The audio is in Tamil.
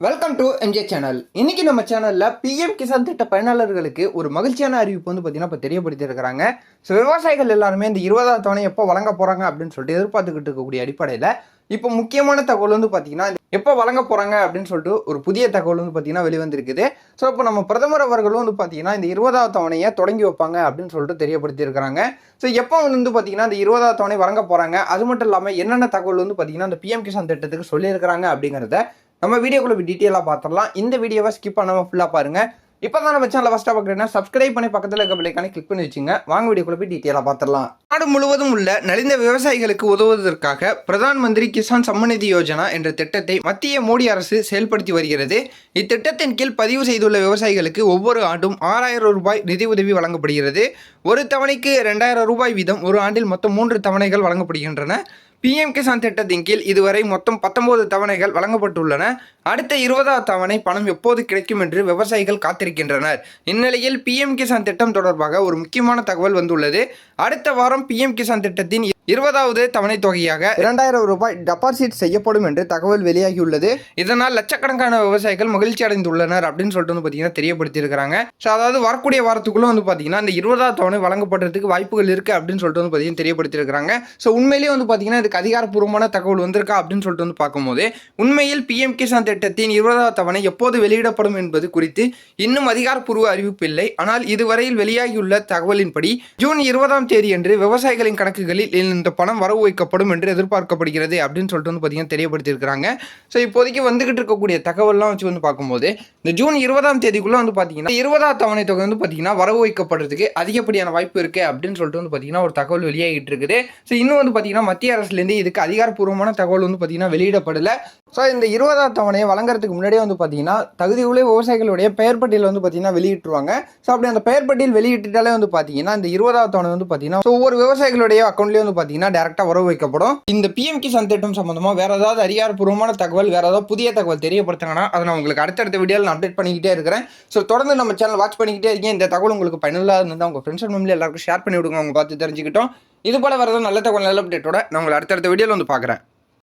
வெல்கம் டு எம்ஜே சேனல் இன்னைக்கு நம்ம சேனலில் பிஎம் கிசான் திட்ட பயனாளர்களுக்கு ஒரு மகிழ்ச்சியான அறிவிப்பு வந்து பார்த்தீங்கன்னா இப்போ தெரியப்படுத்தியிருக்கிறாங்க ஸோ விவசாயிகள் எல்லாருமே இந்த இருபதாம் தவணை எப்போ வழங்க போகிறாங்க அப்படின்னு சொல்லிட்டு எதிர்பார்த்துக்கிட்டு இருக்கக்கூடிய அடிப்படையில் இப்போ முக்கியமான தகவல் வந்து பார்த்தீங்கன்னா எப்போ வழங்க போகிறாங்க அப்படின்னு சொல்லிட்டு ஒரு புதிய தகவல் வந்து பார்த்தீங்கன்னா வெளிவந்திருக்குது. ஸோ இப்போ நம்ம பிரதமர் அவர்களும் வந்து பார்த்தீங்கன்னா இந்த இருபதாவது தவணையை தொடங்கி வைப்பாங்க அப்படின்னு சொல்லிட்டு தெரியப்படுத்தியிருக்கிறாங்க ஸோ எப்போ வந்து பார்த்தீங்கன்னா இந்த இருபதாவது தவணை வழங்க போகிறாங்க அது மட்டும் இல்லாமல் என்னென்ன தகவல் வந்து பார்த்தீங்கன்னா இந்த பிஎம் கிசான் திட்டத்துக்கு சொல்லியிருக்கிறாங்க அப்படிங்கிறத நம்ம வீடியோக்குள்ள டீட்டெயிலாக பார்த்துடலாம் இந்த வீடியோவை ஸ்கிப் பண்ணாமல் ஃபுல்லாக பாருங்கள் இப்போ தான் நம்ம சேனலை ஃபஸ்ட்டாக பார்க்குறேன்னா சப்ஸ்கிரைப் பண்ணி பக்கத்தில் இருக்க பிள்ளைக்கான கிளிக் பண்ணி வச்சுங்க. வாங்க வீடியோக்குள்ள போய் டீட்டெயிலாக பார்த்துடலாம் நாடு முழுவதும் உள்ள நலிந்த விவசாயிகளுக்கு உதவுவதற்காக பிரதான் மந்திரி கிசான் சம்மநிதி யோஜனா என்ற திட்டத்தை மத்திய மோடி அரசு செயல்படுத்தி வருகிறது. இத்திட்டத்தின் கீழ் பதிவு செய்துள்ள விவசாயிகளுக்கு ஒவ்வொரு ஆண்டும் ஆறாயிரம் ரூபாய் நிதி உதவி வழங்கப்படுகிறது. ஒரு தவணைக்கு ரெண்டாயிரம் ரூபாய் வீதம் ஒரு ஆண்டில் மொத்தம் மூன்று தவணைகள் வழங்கப்படுகின்றன. பிஎம் கிசான் திட்டத்தின் கீழ் இதுவரை மொத்தம் பத்தொன்பது தவணைகள் வழங்கப்பட்டுள்ளன. அடுத்த இருபதாவது தவணை பணம் எப்போது கிடைக்கும் என்று விவசாயிகள் காத்திருக்கின்றனர். இந்நிலையில் பிஎம் கிசான் திட்டம் தொடர்பாக ஒரு முக்கியமான தகவல் வந்துள்ளது. அடுத்த வாரம் பிஎம் கிசான் திட்டத்தின் இருபதாவது தவணை தொகையாக இரண்டாயிரம் ரூபாய் டெபாசிட் செய்யப்படும் என்று தகவல் வெளியாகியுள்ளது. இதனால் லட்சக்கணக்கான விவசாயிகள் மகிழ்ச்சி அடைந்துள்ளனர் அப்படின்னு சொல்லிட்டு வந்து பார்த்தீங்கன்னா தெரியப்படுத்தியிருக்கிறாங்க. ஸோ அதாவது வரக்கூடிய வாரத்துக்குள்ள வந்து பார்த்தீங்கன்னா இந்த இருபதாவது தவணை வழங்கப்படுறதுக்கு வாய்ப்புகள் இருக்கு அப்படின்னு சொல்லிட்டு வந்து பார்த்தீங்கன்னா தெரியப்படுத்தியிருக்கிறாங்க. ஸோ உண்மையிலேயே வந்து பார்த்தீங்கன்னா இதுக்கு அதிகாரப்பூர்வமான தகவல் வந்திருக்கா அப்படின்னு சொல்லிட்டு வந்து பார்க்கும்போது உண்மையில் பிஎம் கிசான் திட்டத்தின் இருபதாவது தவணை எப்போது வெளியிடப்படும் என்பது குறித்து இன்னும் அதிகாரப்பூர்வ அறிவிப்பு இல்லை. ஆனால் இதுவரையில் வெளியாகியுள்ள தகவலின்படி ஜூன் இருபதாம் தேதி அன்று விவசாயிகளின் கணக்குகளில் இந்த பணம் வரவு வைக்கப்படும் என்று எதிர்பார்க்கப்படுகிறது அப்படின்னு சொல்லிட்டு வந்து பார்த்தீங்கன்னா தெரியப்படுத்தியிருக்கிறாங்க. ஸோ இப்போதைக்கு வந்துகிட்டு இருக்கக்கூடிய தகவல்லாம் வச்சு வந்து பார்க்கும்போது இந்த ஜூன் இருபதாம் தேதிக்குள்ளே வந்து பார்த்தீங்கன்னா இருபதாம் தவணை தொகை வந்து பார்த்தீங்கன்னா வரவு வைக்கப்படுறதுக்கு அதிகப்படியான வாய்ப்பு இருக்கு அப்படின்னு சொல்லிட்டு வந்து பார்த்தீங்கன்னா ஒரு தகவல் வெளியாகிட்டு இருக்குது. ஸோ இன்னும் வந்து பார்த்தீங்கன்னா மத்திய அரசுலேருந்து இதுக்கு அதிகாரப்பூர்வமான தகவல் வந்து பார்த்தீங்கன்னா வெளியிடப்படலை. ஸோ இந்த இருபதாம் தவணையை வழங்குறதுக்கு முன்னாடியே வந்து பார்த்தீங்கன்னா தகுதியுள்ள விவசாயிகளுடைய பெயர் பட்டியல் வந்து பார்த்தீங்கன்னா வெளியிட்டுருவாங்க. ஸோ அப்படி அந்த பெயர் பட்டியல் வெளியிட்டுட்டாலே வந்து பார்த்தீங்கன்னா இந்த இருபதாம் தவணை வந்து பார்த்தீங்கன்னா ஒவ்வொரு விவசாயிகளுடைய அக்கௌண்ட்லேயே வந்து பார்த்தீங்கன்னா டேரெக்டாக உறவு வைக்கப்படும். இந்த பிஎம் கிசான் திட்டம் சம்மந்தமாக வேறு ஏதாவது அதிகாரப்பூர்வமான தகவல் வேறு ஏதாவது புதிய தகவல் தெரியப்படுத்துங்கன்னா அதை நான் உங்களுக்கு அடுத்தடுத்த வீடியோவில் நான் அப்டேட் பண்ணிக்கிட்டே இருக்கிறேன். ஸோ தொடர்ந்து நம்ம சேனல் வாட்ச் பண்ணிக்கிட்டே இருக்கேன் இந்த தகவல் உங்களுக்கு பயனுள்ளதாக இருந்தால் உங்கள் ஃப்ரெண்ட்ஸ் அண்ட் ஃபேமிலி எல்லாருக்கும் ஷேர் பண்ணி விடுங்க. அவங்க பார்த்து தெரிஞ்சுக்கிட்டோம். இது போல வரது நல்ல தகவல் நல்ல அப்டேட்டோட நான் உங்களை அடுத்தடுத்த வீடியோவில் வந்து பார்க்குறேன்.